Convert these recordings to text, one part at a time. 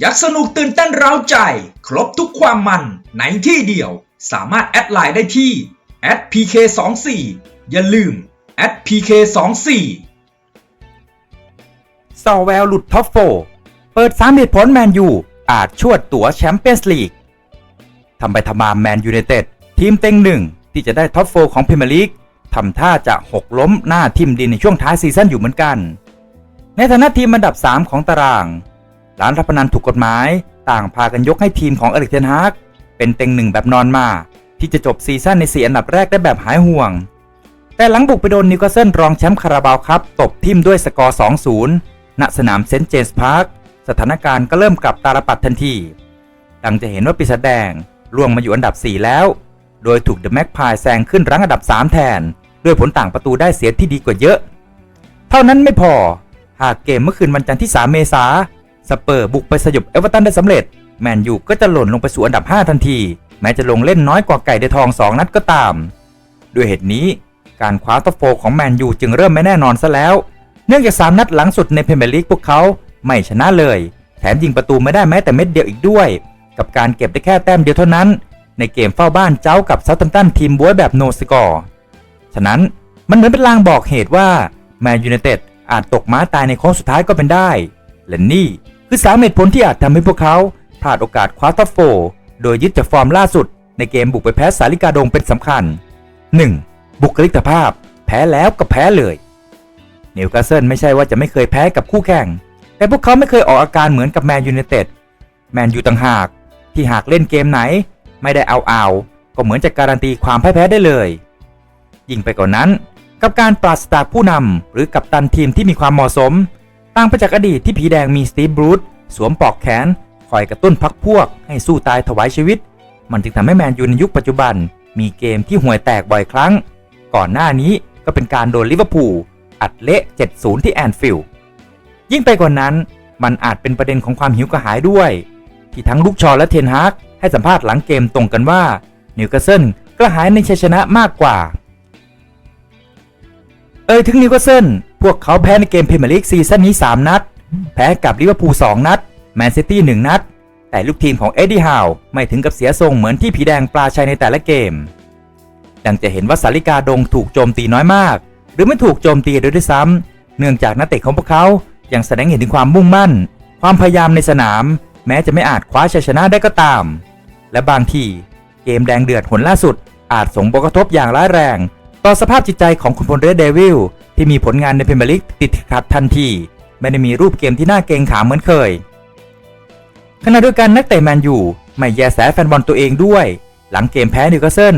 ยักสนุกตื่นเต้นเร้าใจ ครบทุกความมันในที่เดียว สามารถแอดไลน์ได้ที่ @pk24 อย่าลืม @pk24 ซอแววหลุดท็อปโฟเปิดสามเหตุผลแมนยูอาจชวดตั๋วแชมเปี้ยนส์ลีกทำไปทำมาแมนยูไนเต็ดทีมเต็งหนึ่งที่จะได้ท็อปโฟของพรีเมียร์ลีกทำท่าจะหกล้มหน้าทีมดินในช่วงท้ายซีซั่นอยู่เหมือนกัน ในฐานะทีมอันดับ 3 ของตาราง ร้านรับพนันถูกกฎหมาย ต่างพากันยกให้ทีมของเอริกเทนฮากเป็นเต็งหนึ่งแบบนอนมา ที่จะจบซีซั่นในสี่อันดับแรกได้แบบหายห่วง แต่หลังบุกไปโดนนิวคาสเซิลรองแชมป์คาราบาวครับตบทิมด้วยสกอร์ 2-0 ณสนามเซนต์เจมส์พาร์คสถานการณ์ก็เริ่มกลับตาลปัดทันทีดังจะเห็นว่าปีศาจแดงล่วงมาอยู่อันดับ 4 แล้ว โดยถูกเดอะแม็กพายแซงขึ้นรั้งอันดับ 3 แทน ด้วยผลต่างประตูได้เสียที่ดีกว่าเยอะ เท่านั้นไม่พอ หากเกมเมื่อคืนวันจันทร์ที่ 3 เมษา สเปอร์บุกไปสยบเอเวอร์ตันได้สำเร็จ แมนยูก็จะหล่นลงไปสู่อันดับ 5 ทันที แม้จะลงเล่นน้อยกว่าไก่เดทอง 2 นัดก็ตาม ด้วยเหตุนี้การคว้าท็อปโฟร์ของแมนยูจึงเริ่มไม่แน่นอนซะแล้ว เนื่องจาก 3 นัดหลังสุดในพรีเมียร์ลีกพวกเขาไม่ชนะเลย แถมยิงประตูไม่ได้แม้แต่เม็ดเดียวอีกด้วย กับการเก็บได้แค่แต้มเดียวเท่านั้น ในเกมเฝ้าบ้านเจ้ากับเซาท์แฮมป์ตันทีมบวยแบบโนสกอร์ฉะนั้นมันเหมือนเป็นลางบอกเหตุว่าแมนยูไนเต็ดอาจตกม้าตายในโค้งสุดท้ายก็เป็นได้และนี่ คือสามเหตุผลที่อาจทำให้พวกเขาพลาดโอกาสคว้าท็อปโฟร์โดยยึดจากฟอร์มล่าสุด ในเกมบุกไปแพ้สาลิกาดงเป็นสำคัญ 1. บุคลิกภาพ แพ้แล้วก็แพ้เลยนิวคาสเซิลไม่ใช่ว่าจะไม่เคยแพ้กับคู่แข่ง แต่พวกเขาไม่เคยออกอาการเหมือนกับแมนยูไนเต็ดแมนยูต่างหาก ที่หากเล่นเกมไหน ไม่ได้เอาเอาก็เหมือนจะการันตีความแพ่ายแพ้ได้เลย ยิ่งไปกว่านนั้น กับการปราศจากผู้นำหรือกัปตันทีมที่มีความเหมาะสม ต่างไปจากอดีตที่ผีแดงมีสตีฟบรูซสวมปลอกแขนคอยกระตุ้นพักพวกให้สู้ตายถวายชีวิต มันจึงทำให้แมนยูในยุคปัจจุบัน มีเกมที่ห่วยแตกบ่อยครั้ง ก่อนหน้านี้ก็เป็นการโดนลิเวอร์พูลอัดเละ 7-0 ที่แอนฟิลด์ยิ่งไปกว่านั้น มันอาจเป็นประเด็นของความหิวกระหายด้วย ที่ทั้งลูกชอและเทนฮากให้สัมภาษณ์หลังเกมตรงกันว่านิวคาสเซิลกระหายในชัยชนะมากกว่า เอ่ยถึงนิวคาสเซิลพวกเขาแพ้ในเกมพรีเมียร์ลีกซีซั่นนี้ 3 นัด แพ้กับลิเวอร์พูล2นัด แมนซิตี้ 1 นัด แต่ลูกทีมของเอ็ดดี้ฮาวไม่ถึงกับเสียทรงเหมือนที่ผีแดงปลาชัยในแต่ละเกม ดังจะเห็นว่าสาริกาดงถูกโจมตีน้อยมาก หรือไม่ถูกโจมตีโดยด้วยซ้ำเนื่องจากนักเตะของพวกเขายังแสดงเห็นถึงความมุ่งมั่น ความพยายามในสนาม แม้จะไม่อาจคว้าชัยชนะได้ก็ตาม และบางทีเกมแดงเดือดหนล่าสุดอาจส่งผลกระทบอย่างร้ายแรง ต่อสภาพจิตใจของคุณพลเรดเดวิลที่มีผลงานในพรีเมียร์ลีกติดขัดทันทีไม่ได้มีรูปเกมที่น่าเกรงขามเหมือนเคย ขณะเดียวกันนักเตะแมนยูไม่แยแสแฟนบอลตัวเองด้วย หลังเกมแพ้นิวคาสเซิล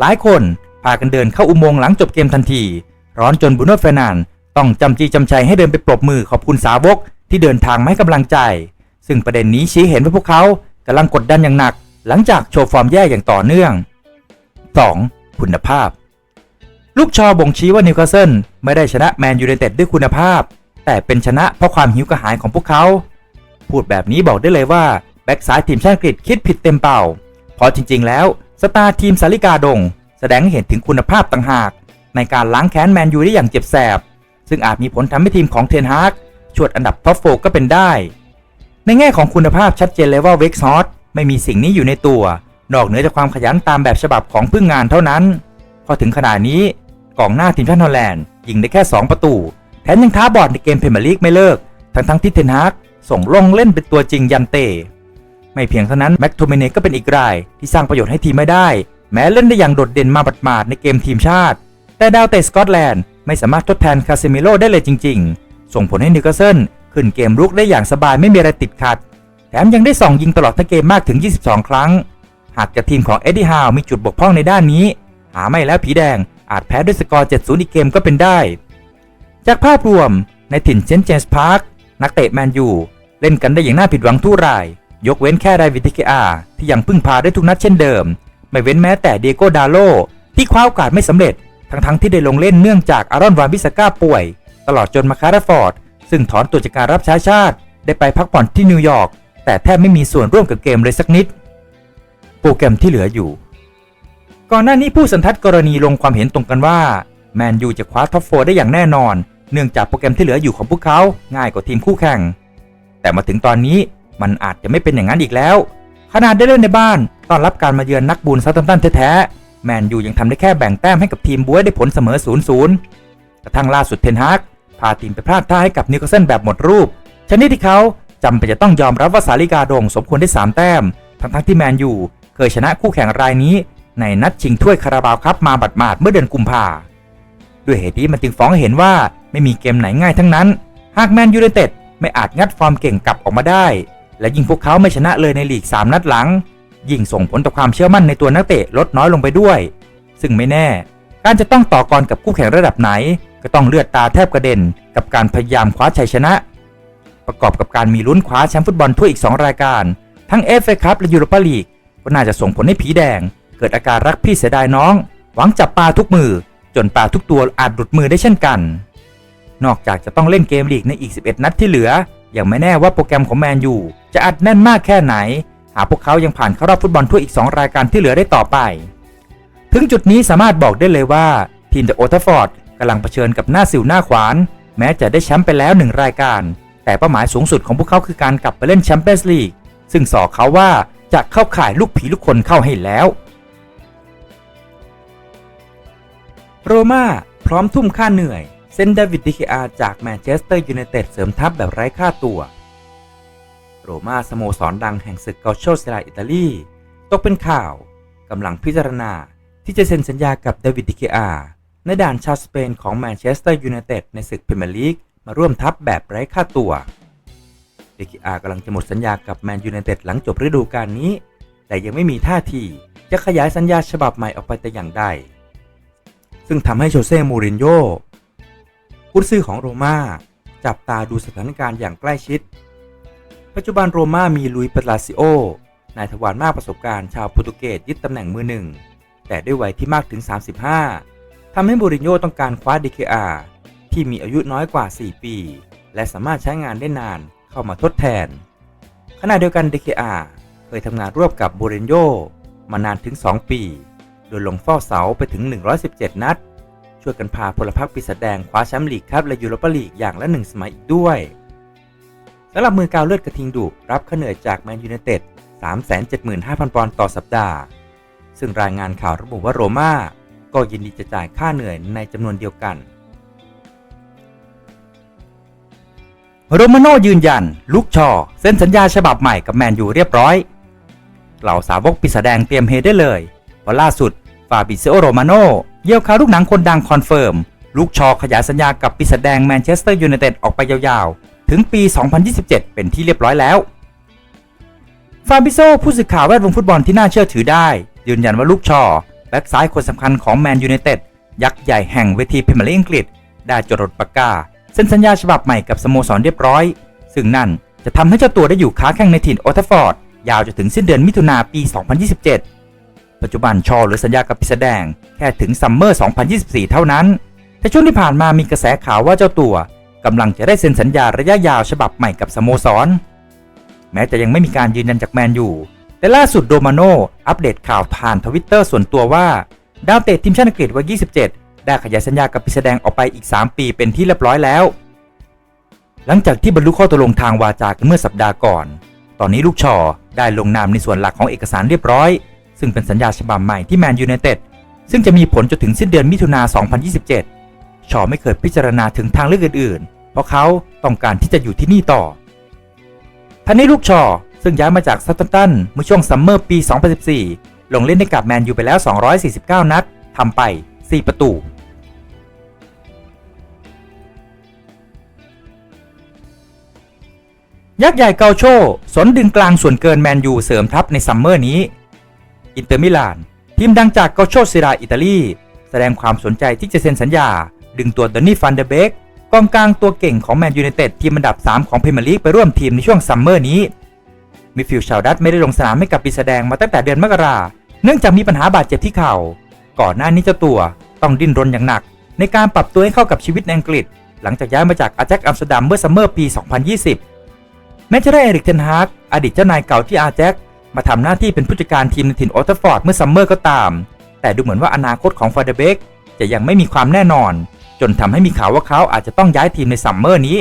หลายคนพากันเดินเข้าอุโมงค์หลังจบเกมทันที ร้อนจนบุโน่เฟนันต้องจำจีจำชัยให้เดินไปปรบมือขอบคุณสาวกที่เดินทางมาให้กำลังใจ ซึ่งประเด็นนี้ชี้เห็นว่าพวกเขากำลังกดดันอย่างหนัก หลังจากโชว์ฟอร์มแย่อย่างต่อเนื่อง 2. คุณภาพ ลูกชอบ่งชี้ว่านิวคาสเซิลไม่ได้ชนะแมนยูไนเต็ดด้วยคุณภาพ แต่เป็นชนะเพราะความหิวกระหายของพวกเขา พูดแบบนี้บอกได้เลยว่า แบ็กซ้ายทีมชาติอังกฤษคิดผิดเต็มเป่า เพราะจริงๆ แล้วสตาร์ทีมสาริกาดง แสดงให้เห็นถึงคุณภาพต่างหาก ในการล้างแค้นแมนยูได้อย่างเจ็บแสบ ซึ่งอาจมีผลทำให้ทีมของเทนฮากชวดอันดับท็อปโฟก็เป็นได้ ในแง่ของคุณภาพชัดเจนเลยว่าเวกซอสไม่มีสิ่งนี้อยู่ในตัว นอกเหนือจากความขยันตามแบบฉบับของพึ่งงานเท่านั้น พอถึงขนาดนี้ กองหน้าทีมชาติฮอลแลนด์ยิงได้แค่ 2 ประตู แถมยังท้าบอดในเกมเพรเมียร์ลีกไม่เลิก ทั้งทั้งที่เทนฮากส่งลงเล่นเป็นตัวจริงยันเตไม่เพียงเท่านั้นแม็กโทเมเนก็เป็นอีกราย ที่สร้างประโยชน์ให้ทีมไม่ได้ แม้เล่นได้อย่างโดดเด่นมาบัดมาดในเกมทีมชาติ แต่ดาวเตะสกอตแลนด์ไม่สามารถทดแทนคาเซมิโลได้เลยจริง ๆ ส่งผลให้นิวคาสเซิลขึ้นเกมรุกได้อย่างสบายไม่มีอะไรติดขัด แถมยังได้ส่องยิงตลอดทั้งเกมมากถึง 22 ครั้ง หากจะทีมของเอ็ดดี้ฮาวมีจุดบกพร่องในด้านนี้ หาไม่แล้วผีแดง อาจแพ้ด้วยสกอร์ 7-0 อีกเกมก็เป็นได้ จากภาพรวมในถิ่นเซนเจมส์พาร์คนักเตะแมนยูเล่นกันได้อย่างน่าผิดหวังทุราย ยกเว้นแค่ไดวิดทิเกอาที่ยังพึ่งพาได้ทุกนัดเช่นเดิม ไม่เว้นแม้แต่เดโกดาโลที่คว้าโอกาสไม่สำเร็จ ทั้งๆที่ได้ลงเล่นเนื่องจากอารอนวานบิสก้าป่วย ตลอดจนมาคาราฟอร์ด ซึ่งถอนตัวจากการรับใช้ชาติ ได้ไปพักผ่อนที่นิวยอร์กแต่แทบไม่มีส่วนร่วมกับเกมเลยสักนิด โปรแกรมที่เหลืออยู่ ก่อนหน้านี้ผู้สันทัดกรณีลงความเห็นตรงกันว่าแมนยูจะคว้าท็อปโฟได้อย่างแน่นอน เนื่องจากโปรแกรมที่เหลืออยู่ของพวกเขาง่ายกว่าทีมคู่แข่ง แต่มาถึงตอนนี้มันอาจจะไม่เป็นอย่างนั้นอีกแล้ว ขนาดได้เล่นในบ้านต้อนรับการมาเยือนนักบุญซาตัมตันแท้ๆแมนยูยังทำได้แค่แบ่งแต้มให้กับทีมบัวยได้ผลเสมอ 0-0 กระทั่งล่าสุดเทนฮากพาทีมไปพลาดท่าให้กับนิวคาสเซิลแบบหมดรูป ชนิดที่เขาจำเป็นจะต้องยอมรับว่าสาลิกาโดงสมควรได้ 3 แต้ม ทั้งๆที่แมนยูเคยชนะคู่แข่งรายนี้ ในนัดชิงถ้วยคาราบาวครับมาบัดมาดเมื่อเดือนกุมภาด้วยเหตุนี้มันจึงฟ้องเห็นว่าไม่มีเกมไหนง่ายทั้งนั้น หากแมนยูไนเต็ดไม่อาจงัดฟอร์มเก่งกลับออกมาได้ และยิ่งพวกเขาไม่ชนะเลยในลีก 3 นัดหลัง ยิ่งส่งผลต่อความเชื่อมั่นในตัวนักเตะลดน้อยลงไปด้วย ซึ่งไม่แน่ การจะต้องต่อกรกับคู่แข่งระดับไหน ก็ต้องเลือดตาแทบกระเด็น กับการพยายามคว้าชัยชนะ ประกอบกับการมีลุ้นคว้าแชมป์ฟุตบอลถ้วยอีก 2 รายการ ทั้งเอฟเอคัพและยูโรปาลีกก็น่าจะส่งผลให้ผีแดง เกิดอาการรักพี่เสียดายน้อง หวังจับปลาทุกมือ จนปลาทุกตัวอาจหลุดมือได้เช่นกัน นอกจากจะต้องเล่นเกมลีกในอีก 11 นัดที่เหลือ ยังไม่แน่ว่าโปรแกรมของแมนยูจะอัดแน่นมากแค่ไหน หากพวกเขายังผ่านเข้ารอบฟุตบอลถ้วอีก 2 รายการที่เหลือได้ต่อไป ถึงจุดนี้สามารถบอกได้เลยว่าทีมเดอะโอทฟอร์ดกำลังเผชิญกับหน้าสิวหน้าขวาน แม้จะได้แชมป์ไปแล้วหนึ่งรายการ แต่เป้าหมายสูงสุดของพวกเขาคือการกลับไปเล่นแชมเปี้ยนส์ลีกซึ่งสอเขาว่าจะเข้าข่ายลูกผีลูกคนเข้าให้แล้ว โรม่าพร้อมทุ่มค่าเหนื่อย เซ็นเดวิดดิเคอาจากแมนเชสเตอร์ยูไนเต็ดเสริมทัพแบบไร้ค่าตัว โรม่าสโมสรดังแห่งศึกเกาโชเซราอิตาลีตกเป็นข่าวกำลังพิจารณาที่จะเซ็นสัญญากับเดวิดดิเคอาในด่านชาวสเปนของแมนเชสเตอร์ยูไนเต็ดในศึกพรีเมียร์ลีกมาร่วมทัพแบบไร้ค่าตัวดิเคอากำลังจะหมดสัญญากับแมนยูไนเต็ดหลังจบฤดูกาลนี้ แต่ยังไม่มีท่าทีจะขยายสัญญาฉบับใหม่ออกไปแต่อย่างใด ซึ่งทำให้โชเซ่มูรินโญ่กุนซือของโรม่าจับตาดูสถานการณ์อย่างใกล้ชิด ปัจจุบันโรม่ามีลุยปลาซิโอนายทวารมากประสบการณ์ชาวโปรตุเกสยึดตำแหน่งมือหนึ่ง แต่ด้วยวัยที่มากถึง 35ทำให้มูรินโญ่ต้องการคว้าดีเคอาที่มีอายุน้อยกว่า 4 ปี และสามารถใช้งานได้นานเข้ามาทดแทน ขณะเดียวกันดีเคอาเคยทำงานร่วมกับมูรินโญ่มานานถึง 2 ปี โดยลงเฝ้าเสาไปถึง 117 นัด ช่วยกันพาพลพรรคปีศาจแดงคว้าแชมป์ลีกครับและยูโรปาลีกอย่างละหนึ่งสมัยอีกด้วยสำหรับมือกาวเลือดกระทิงดุรับค่าเหนื่อยจากแมนยูไนเต็ด 375,000 ปอนด์ต่อสัปดาห์ ซึ่งรายงานข่าวระบุว่าโรม่าก็ยินดีจะจ่ายค่าเหนื่อยในจำนวนเดียวกันโรมาโนยืนยันลูกชอเซ็นสัญญาฉบับใหม่กับแมนยูเรียบร้อย เหล่าสาวกปีศาจแดงเตรียมเฮได้เลย เพราล่าสุดฟาบิเซโอโรมาโนเยี่ยวข่าลูกหนังคนดังคอนเฟิร์ม ลูกชอขยายสัญญากับปีศาจแดงแมนเชสเตอร์ยูไนเต็ดออกไปยาวๆ ถึงปี 2027 เป็นที่เรียบร้อยแล้วฟาบิโซผู้สื่อข่าวแวดวงฟุตบอลที่น่าเชื่อถือได้ ยืนยันว่าลูกชอแบ็กซ้ายคนสำคัญของแมนยูไนเต็ดยักษ์ใหญ่แห่งเวทีพรีเมียร์ลีกอังกฤษ ได้จดปากกาเซ็นสัญญาฉบับใหม่กับสโมสรเรียบร้อย ซึ่งนั่นจะทำให้เจ้าตัวได้อยู่ค้าแข่งในถิ่นโอทัฟฟอร์ดยาวจนถึงสิ้นเดือนมิถุนาปี 2027 ปัจจุบันชอหรือสัญญากับพิษแดงแค่ถึงซัมเมอร์ 2024 เท่านั้น แต่ช่วงที่ผ่านมามีกระแสข่าวว่าเจ้าตัวกำลังจะได้เซ็นสัญญาระยะยาวฉบับใหม่กับสโมสร แม้จะยังไม่มีการยืนยันจากแมนยูแต่ล่าสุดโดมาโนอัปเดตข่าวผ่านทวิตเตอร์ส่วนตัวว่า ดาวเตะทีมชาติอังกฤษวัย 27 ได้ขยายสัญญากับพิษแดงออกไปอีก 3 ปีเป็นที่เรียบร้อยแล้ว หลังจากที่บรรลุข้อตกลงทางวาจากันเมื่อสัปดาห์ก่อน ตอนนี้ลูกชอได้ลงนามในส่วนหลักของเอกสารเรียบร้อย ซึ่งเป็นสัญญาฉบับใหม่ที่แมนยูไนเต็ดซึ่งจะมีผลจนถึงสิ้นเดือนมิถุนา 2027 ชอไม่เคยพิจารณาถึงทางเลือกอื่นๆ เพราะเขาต้องการที่จะอยู่ที่นี่ต่อทันนี้ลูกชอ ซึ่งย้ายมาจากซัตตันเมื่อช่วงซัมเมอร์ปี 2014 ลงเล่นให้กับแมนยูไปแล้ว 249 นัดทำไป 4 ประตู ยักษ์ใหญ่เกาโชสนดึงกลางส่วนเกินแมนยูเสริมทัพในซัมเมอร์นี้ อินเตอร์มิลาน ทีมดังจากเกาโชซิราอิตาลี แสดงความสนใจที่จะเซ็นสัญญา ดึงตัวดอนนี่ฟันเดเบกกองกลางตัวเก่งของแมนยูไนเต็ดทีมอันดับ 3 ของพรีเมียร์ลีกไปร่วมทีมในช่วงซัมเมอร์นี้มิฟิลชาวดัตไม่ได้ลงสนามให้กับปีแสดงมาตั้งแต่เดือนมกราเนื่องจากมีปัญหาบาดเจ็บที่เข่า ก่อนหน้านี้เจ้าตัวต้องดิ้นรนอย่างหนัก ในการปรับตัวให้เข้ากับชีวิตในอังกฤษ หลังจากย้ายมาจากอาแจ็คอัมสเตอร์ดัมเมื่อซัมเมอร์ปี 2020 แม้จะได้เอริกเทนฮากอดีตเจ้านายเก่าที่อาแจ็ค มาทำหน้าที่เป็นผู้จัดการทีมในถิ่นออทัฟฟอร์ดเมื่อซัมเมอร์ก็ตาม แต่ดูเหมือนว่าอนาคตของฟาเดเบกจะยังไม่มีความแน่นอน จนทำให้มีข่าวว่าเขาอาจจะต้องย้ายทีมในซัมเมอร์นี้